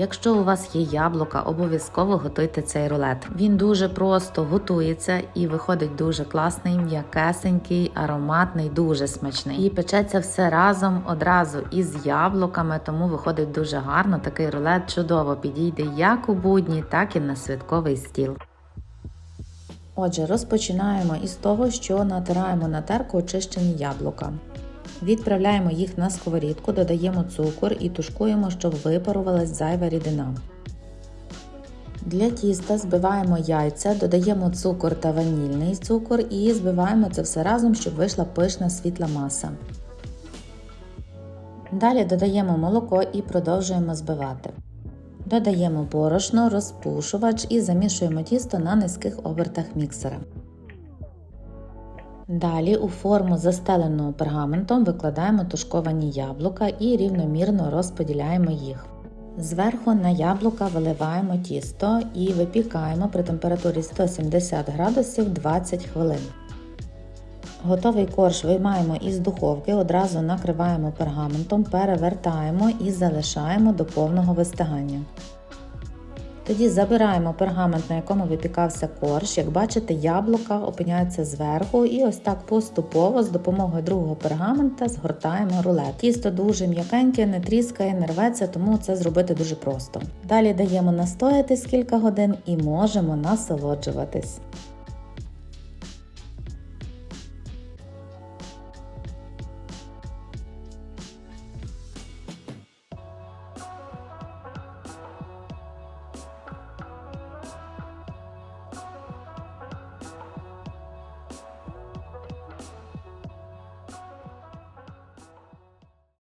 Якщо у вас є яблука, обов'язково готуйте цей рулет. Він дуже просто готується і виходить дуже класний, м'якесенький, ароматний, дуже смачний. І печеться все разом одразу із яблуками, тому виходить дуже гарно. Такий рулет чудово підійде як у будні, так і на святковий стіл. Отже, розпочинаємо із того, що натираємо на терку очищені яблука. Відправляємо їх на сковорідку, додаємо цукор і тушкуємо, щоб випарувалась зайва рідина. Для тіста збиваємо яйця, додаємо цукор та ванільний цукор і збиваємо це все разом, щоб вийшла пишна світла маса. Далі додаємо молоко і продовжуємо збивати. Додаємо борошно, розпушувач і замішуємо тісто на низьких обертах міксера. Далі у форму застелену пергаментом викладаємо тушковані яблука і рівномірно розподіляємо їх. Зверху на яблука виливаємо тісто і випікаємо при температурі 170 градусів 20 хвилин. Готовий корж виймаємо із духовки, одразу накриваємо пергаментом, перевертаємо і залишаємо до повного вистигання. Тоді забираємо пергамент, на якому випікався корж. Як бачите, яблука опиняються зверху, і ось так поступово з допомогою другого пергамента згортаємо рулет. Тісто дуже м'якеньке, не тріскає, не рветься, тому це зробити дуже просто. Далі даємо настоятись кілька годин і можемо насолоджуватись.